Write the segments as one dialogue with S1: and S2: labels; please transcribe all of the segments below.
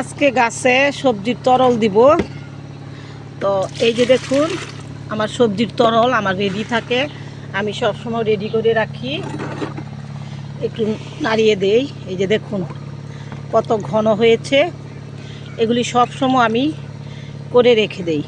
S1: আজকে গাছে সবজির তরল দিব। তো এই যে দেখুন, আমার সবজির তরল আমার রেডি থাকে। আমি সবসময় রেডি করে রাখি। একটু নাড়িয়ে দেই। এই যে দেখুন, কত ঘন হয়েছে। এগুলি সব সময় আমি করে রেখে দেই।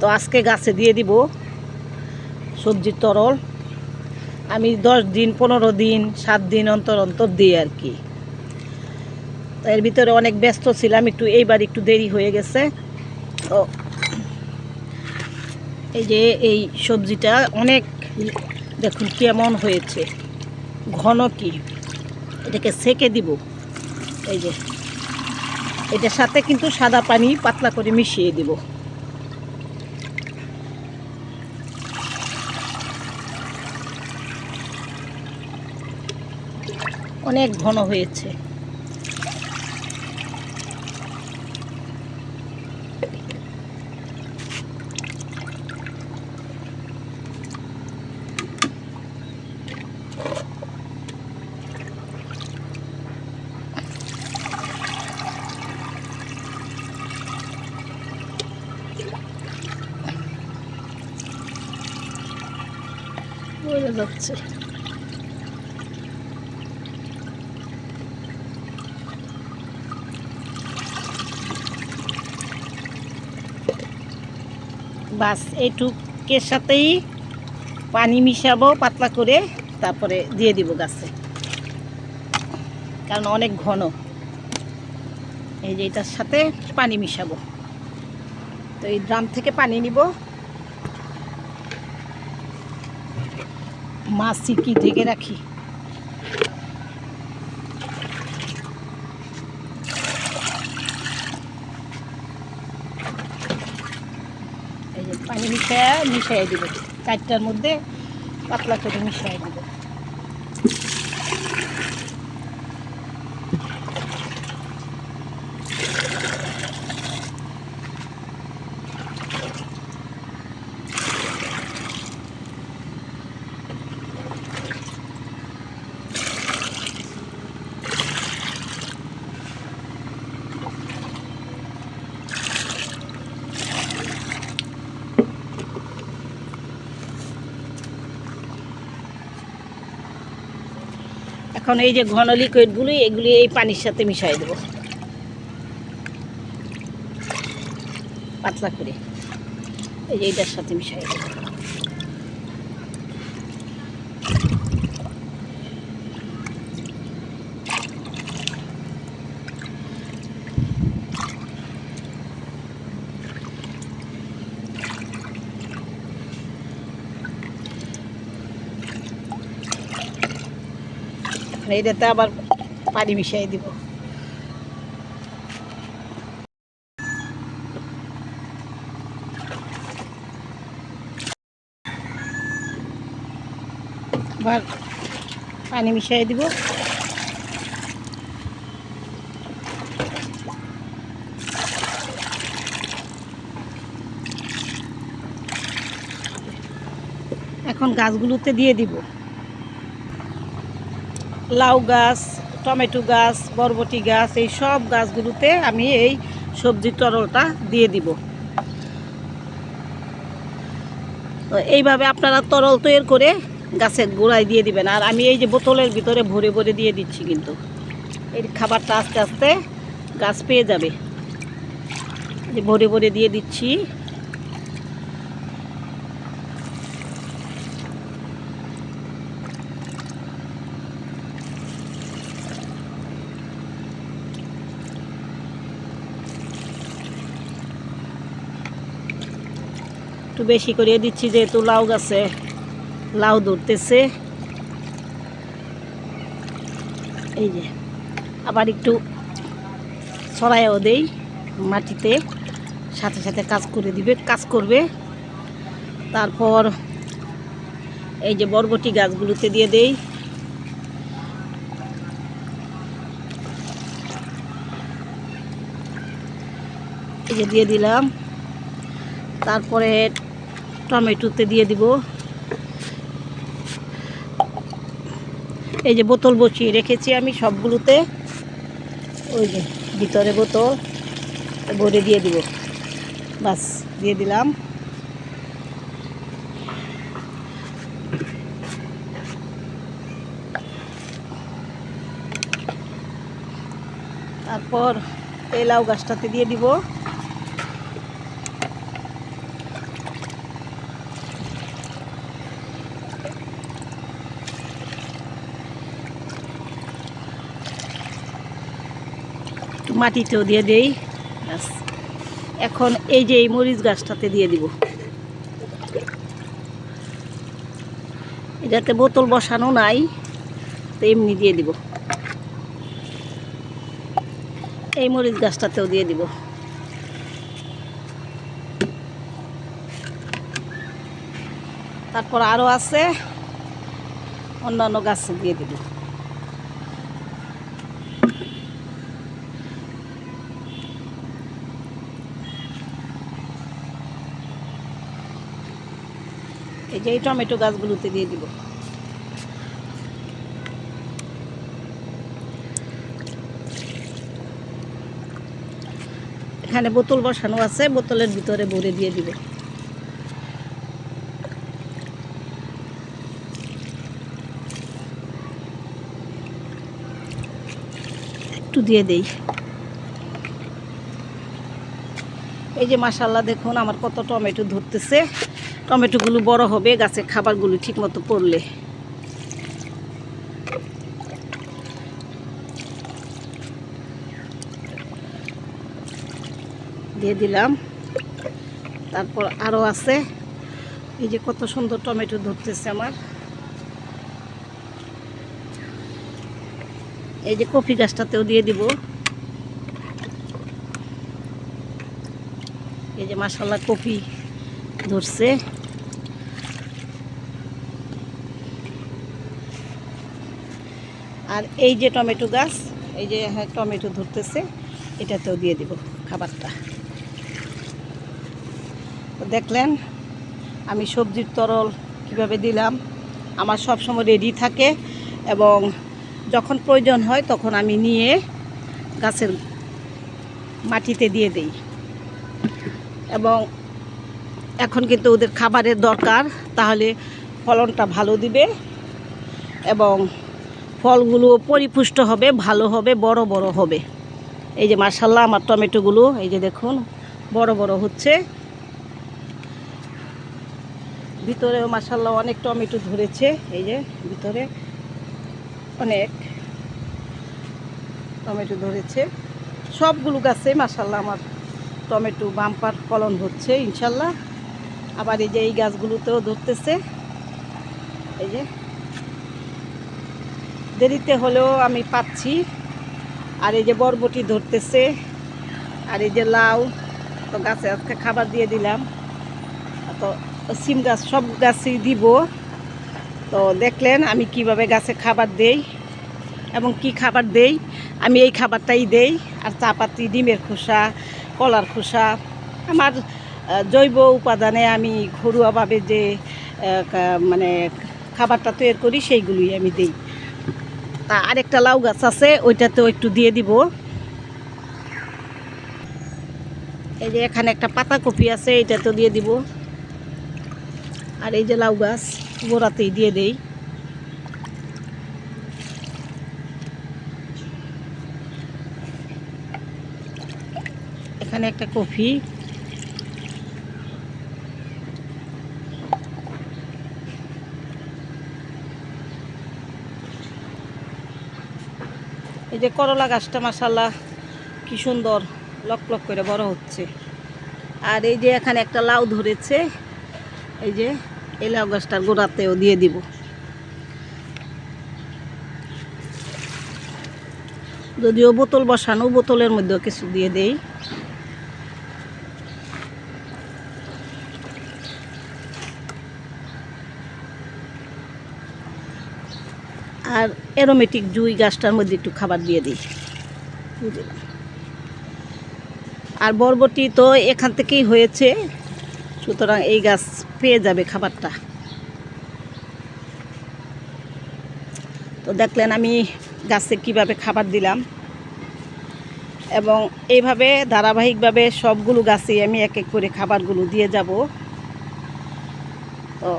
S1: তো আজকে গাছে দিয়ে দিব সবজির তরল। আমি দশ দিন, পনেরো দিন, সাত দিন অন্তর অন্তর দিই আর কি। এর ভিতরে অনেক ব্যস্ত ছিলাম, একটু এইবার একটু দেরি হয়ে গেছে। তো এই যে এই সবজিটা অনেক দেখুন কেমন হয়েছে, ঘন কি? এটাকে সেকে দিব। এই যে, এটার সাথে কিন্তু সাদা পানি পাতলা করে মিশিয়ে দিব। অনেক ঘন হয়েছে। যাচ্ছে বাস এইটুকের সাথেই পানি মিশাবো পাতলা করে, তারপরে দিয়ে দিব গাছে। কারণ অনেক ঘন। এই যে এটার সাথে পানি মিশাবো। তো এই ড্রাম থেকে পানি নিব। মাছ সিকি ঢেকে রাখি। এই যে পানি মিশায় মিশাই দিব। চারটার মধ্যে পাতলা করে মিশাই দিব। এখন এই যে ঘন লিকুইডগুলি এগুলি এই পানির সাথে মিশাই দেব। পাতলা করে। এই যে এটার সাথে মিশাই দেব। এইটাতে আবার পানি মিশিয়ে দিব। আবার পানি মিশিয়ে দিব। এখন গাছগুলোতে দিয়ে দিব। লাউ গাছ, টমেটো গাছ, বরবটি গাছ, এই সব গাছগুলোতে আমি এই সবজির তরলটা দিয়ে দিব। এইভাবে আপনারা তরল তৈরি করে গাছের গোড়ায় দিয়ে দিবেন। আর আমি এই যে বোতলের ভিতরে ভরে ভরে দিয়ে দিচ্ছি কিন্তু। এই খাবারটা আস্তে আস্তে গাছ পেয়ে যাবে। যে ভরে ভরে দিয়ে দিচ্ছি। একটু বেশি করে দিচ্ছি, যেহেতু লাউ গাছে লাউ ধরতেছে। এই যে, আবার একটু ছড়াইও দেই মাটিতে, সাথে সাথে কাজ করে দিবে, কাজ করবে। তারপর এই যে বরবটি গাছগুলোতে দিয়ে দেই। এই যে দিয়ে দিলাম। তারপরে টমেটোতে দিয়ে দিব। এই যে বোতল বসিয়ে রেখেছি আমি সবগুলোতে। ওই যে ভিতরে বোতল, ভরে দিয়ে দিব। বাস, দিয়ে দিলাম। তারপর এই লাউ গাছটাতে দিয়ে দিব। একটু মাটিতেও দিয়ে দেই। এখন এই যে এই মরিচ গাছটাতে দিয়ে দিব। এটাতে বোতল বসানো নাই, তো এমনি দিয়ে দিব। এই মরিচ গাছটাতেও দিয়ে দিব। তারপর আরও আছে, অন্যান্য গাছ দিয়ে দিব। এই যে এই টমেটো গাছগুলোতে দিয়ে দিব। এখানে বোতল বসানো আছে, বোতলের ভিতরে ভরে দিয়ে দিব। একটু দিয়ে দেই। এই যে মাসাল্লাহ দেখুন আমার কত টমেটো ধরতেছে। টমেটোগুলো বড় হবে, গাছের খাবারগুলো ঠিক মতো পড়লে। দিয়ে দিলাম। তারপর আরও আছে। এই যে কত সুন্দর টমেটো ধরতেছে আমার। এই যে কফি গাছটাতেও দিয়ে দিব। এই যে মাসাল্লাহ কফি। ধরছে। আর এই যে টমেটো গাছ, এই যে হ্যাঁ টমেটো ধরতেছে, এটাতেও দিয়ে দিব খাবারটা। দেখলেন, আমি সবজির তরল কীভাবে দিলাম, আমার সব সময় রেডি থাকে এবং যখন প্রয়োজন হয় তখন আমি নিয়ে গাছের মাটিতে দিয়ে দেই। এবং এখন কিন্তু ওদের খাবারের দরকার, তাহলে ফলনটা ভালো দিবে এবং ফলগুলো পরিপুষ্ট হবে, ভালো হবে, বড় বড় হবে। এই যে মার্শাল্লাহ আমার টমেটোগুলো, এই যে দেখুন, বড় বড় হচ্ছে। ভিতরেও মার্শাল্লাহ অনেক টমেটো ধরেছে, এই যে ভিতরে অনেক টমেটো ধরেছে। সবগুলো গাছে মার্শাল্লাহ আমার টমেটো বাম্পার ফলন হচ্ছে ইনশাল্লাহ আবার এই যে এই গাছগুলোতেও ধরতেছে। এই যে। দেরিতে হলেও আমি পাচ্ছি। আর এই যে বরবটি ধরতেছে। আর এই যে লাউ, তো গাছে আজকে খাবার দিয়ে দিলাম। তো সিম গাছ, সব গাছই দিব। তো দেখলেন আমি কীভাবে গাছে খাবার দেই এবং কি খাবার দেই। আমি এই খাবারটাই দেই। আর চাপাতি, ডিমের খোসা, কলার খোসা। আমার জৈব উপাদানে আমি ঘরোয়াভাবে যে মানে খাবারটা তৈরি করি, সেইগুলোই আমি দিই। তা আরেকটা লাউ গাছ আছে, ওইটাতেও একটু দিয়ে দিব। এই যে এখানে একটা পাতা কপি আছে, এইটাতেও দিয়ে দিব। আর এই যে লাউ গাছ, গোড়াতেই দিয়ে দেই। এখানে একটা কফি এই যে করলা গাছটা মাসাল্লাহ কি সুন্দর, লক লক করে বড় হচ্ছে। আর এই যে এখানে একটা লাউ ধরেছে, এই যে এই লাউ গাছটার গোড়াতেও দিয়ে দিব। যদিও বোতল বসানো, বোতলের মধ্যেও কিছু দিয়ে দেই। আর অ্যারোমেটিক জুই গাছটার মধ্যে একটু খাবার দিয়ে দিই। আর বরবটি তো এখান থেকেই হয়েছে, সুতরাং এই গাছ পেয়ে যাবে খাবারটা। তো দেখলেন আমি গাছে কীভাবে খাবার দিলাম। এবং এইভাবে ধারাবাহিকভাবে সবগুলো গাছেই আমি এক এক করে খাবারগুলো দিয়ে যাব। তো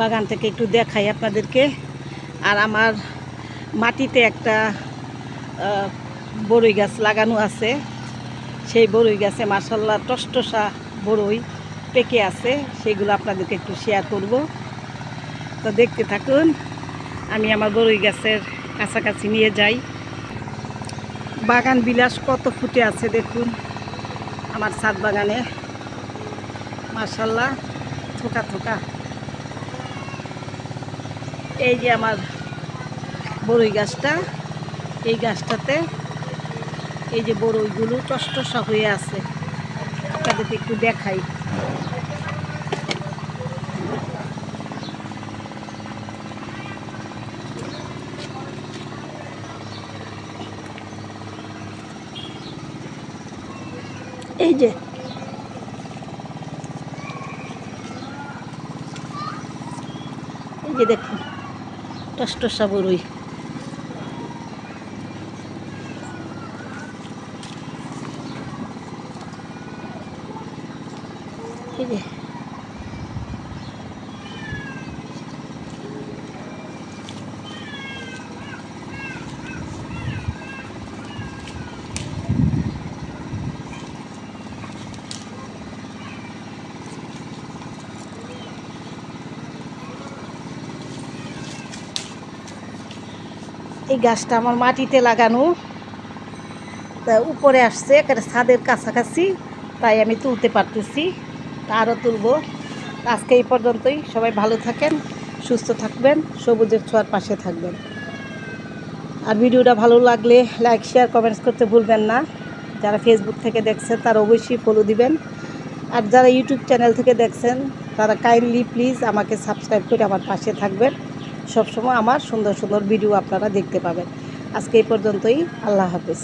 S1: বাগান থেকে একটু দেখাই আপনাদেরকে। আর আমার মাটিতে একটা বড়ই গাছ লাগানো আছে। সেই বড়ই গাছে মার্শাল্লাহ টসটসা বড়ই পেকে আছে। সেগুলো আপনাদেরকে একটু শেয়ার করব। তো দেখতে থাকুন, আমি আমার বড়ই গাছের কাছাকাছি নিয়ে যাই। বাগান বিলাস কত ফুটে আছে দেখুন, আমার ছাদ বাগানে। মার্শাল্লাহ থোকা থোকা। এই যে আমার বড়ই গাছটা, এই গাছটাতে এই যে বড়ইগুলো টসটসা হয়ে আছে। আপনাদেরকে একটু দেখাই। এই যে এই যে দেখুন। টসটসা বড়ই এই যে এই গাছটা আমার মাটিতে লাগানো। তা উপরে আসছে, একেবারে ছাদের কাছাকাছি, তাই আমি তুলতে পারতেছি। আরও তুলবো। আজকে এই পর্যন্তই। সবাই ভালো থাকেন, সুস্থ থাকবেন, সবুজের ছোঁয়ার পাশে থাকবেন। আর ভিডিওটা ভালো লাগলে লাইক, শেয়ার, কমেন্টস করতে ভুলবেন না। যারা ফেসবুক থেকে দেখছেন, তারা অবশ্যই ফলো দিবেন। আর যারা ইউটিউব চ্যানেল থেকে দেখছেন, তারা কাইন্ডলি প্লিজ আমাকে সাবস্ক্রাইব করে আমার পাশে থাকবেন। সবসময় আমার সুন্দর সুন্দর ভিডিও আপনারা দেখতে পাবেন। আজকে এই পর্যন্তই আল্লাহ হাফেজ।